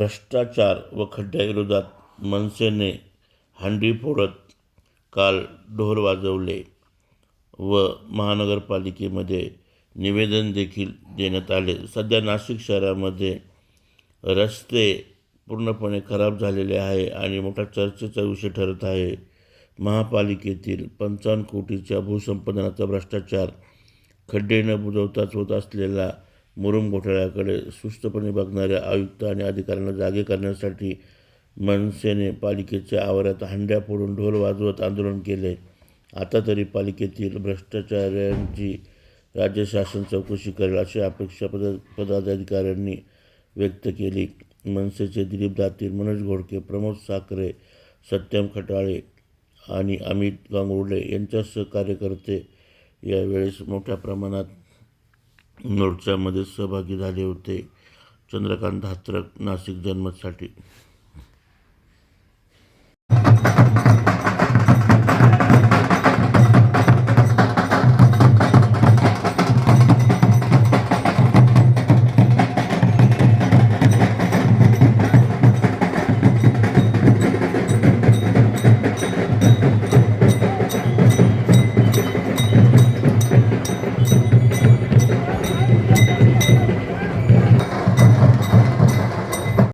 भ्रष्टाचार व खड्ड्याविरोधात मनसेने हंडी फोडत काल ढोर वाजवले व महानगरपालिकेमध्ये निवेदन देखील देण्यात आले. सध्या नाशिक शहरामध्ये रस्ते पूर्णपणे खराब झालेले आहे आणि मोठा चर्चेचा विषय ठरत आहे. महापालिकेतील पंचावन्न कोटीच्या भूसंपादनाचा भ्रष्टाचार खड्डे न बुजवताच होत असलेला मुरुम घोटाळ्याकडे सुस्तपणे बघणाऱ्या आयुक्त आणि अधिकाऱ्यांना जागे करण्यासाठी मनसेने पालिकेच्या आवारात हंड्या फोडून ढोल वाजवत आंदोलन केले. आता तरी पालिकेतील भ्रष्टाचार्यांची राज्य शासन चौकशी करेल अशी अपेक्षा पद पदाधिकाऱ्यांनी व्यक्त केली. मनसेचे दिलीप दातीर मनोज घोडके प्रमोद साखरे सत्यम खटाळे आणि अमित गांगुर्डे यांच्यासह कार्यकर्ते यावेळेस मोठ्या प्रमाणात मोर्चामध्ये सहभागी झाले होते. चंद्रकांत हात्रक नाशिक जनमतसाठी